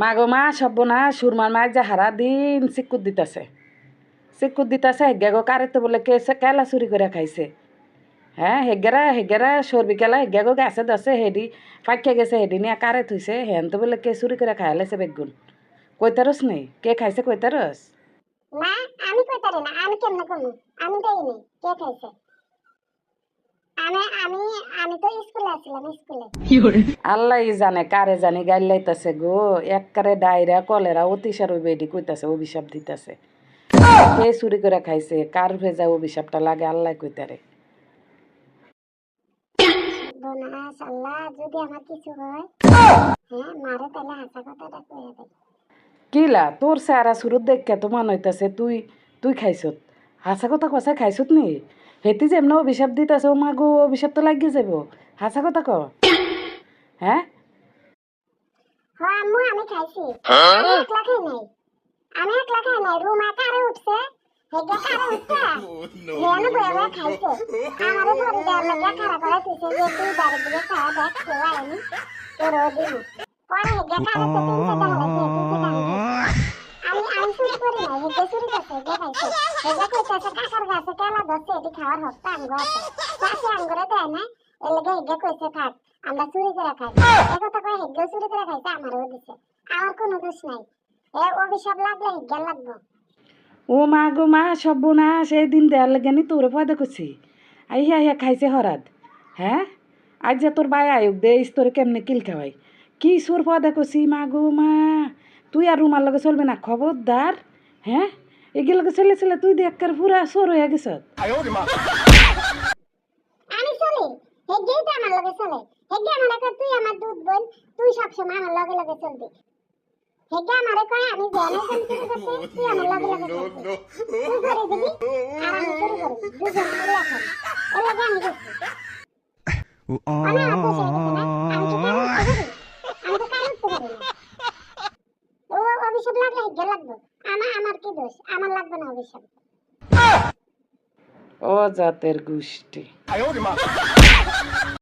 মা সব্য না সুরমার মায়ের যে হারা দিন চিকুত দিতেছে। চিকুত দিতেছে, হেগে কারে তো বলে কেসে কেলা চুরি করে খাইছে। হ্যাঁ হেগেরা হেগেরা সরবি কেলা, হেগে গো গেছে দছে হেডি ফাঁকিয়া গেছে, হেডি নিয়ে কারে থুইছে, হেন তো বলে কে চুরি করে খাই লাইছে বেগুন। কইতারস নেই কে খাইছে কইতারস না আমি কইতারি না? আমি কেমনে কমু? আমি দেইনি কে খাইছে? আমি আমি আমি তো স্কুলে আছিলাম স্কুলে। আল্লাহ জানে কারে জানি গাইল লাইতাছে গো। এককারে ডায়রা কলেরা অতিসার ওই বেডি কইতাছে অভিশাপ দিতাছে। কে চুরি করে খাইছে কার ভেজা অভিশাপটা লাগে আল্লাহ কইতারে। বোনাস আল্লাহ যদি আমার কিছু হয় হ্যাঁ মারে তাহলে হাসা কথাটা কইয়া দেয় কিলা তোর সারা সুরত দেখে তো মনে হইতাছে তুই তুই খাইছত। হাসা কথা কষা খাইছত নি? হেতি যেমন অভিশাপ দিতাছে ও মা গো অভিশাপ তো লাগিয়ে যাব হাসা কথা ক হ্যাঁ? হ্যাঁ আম্মু আমি খাইছি। আমি একলা খাই নাই। আমি একলা খাই নাই রুমা কারে উঠছে। হেগে কারে উঠছে। হেনে বয়ে বয়ে খাইছে। আমারে ধরে দেওয়ার লাগে খাড়া করে তুইছে যে তুই বাড়ির দিকে খাওয়া দেখ আয়নি তোরও দিন পরে হেগে কারে তো তিনশো টাকা আমি আমি চুরি করি নাই হেগে চুরি করছে হেগে খাইছে হেগে কইতাছে গাছে এটি খাওয়ার চাষি আঙ্গুরে দেয় না, এর লেগে হেগে কইছে, থাক, আমরা চুরি করে খাই কথা হেগেও চুরি করে খাইছে দিছে। আমার কোনো দোষ নাই। এ লাগলে হেগে লাগবো। ও মা গো মা সব না সেই দিন দেয়ার লাগে নি তোর পয়দা করছি। আইয়া আইয়া খাইছে হরাত। হ্যাঁ? আজ যে তোর বাই আয়ুক দে তোর কেমনে কিল খাওয়াই? কি সোর পয়দা করছি মা গো মা? তুই আর রুমার লগে চলবে না, খবরদার। হ্যাঁ? এগুলোকে ছেলে ছেলে তুই দেখ পুরা সোর হয়ে গেছ। আমি চলি। হেগেই তো আমার লগে চলে। হেগে আমারে কয় তুই আমার দুধ বোন তুই সবসময় আমার লগে লগে চলবি। হেগে আমারে কয় আমি জানি কোন কিছু করতে তুই আমার লগে লগে চলবি। তুই করে দিবি আর আমি শুরু করি। দুজন মিলে এখন। এর লগে আমি গেছে। না আমি কি কারণ উঠতে পারি আমি তো কারণ উঠতে পারি না ও অভিশাপ লাগলে হেগে লাগবে। আমার আমার কি দোষ? আমার লাগবে না অভিশাপ। ও জাতের গোষ্ঠী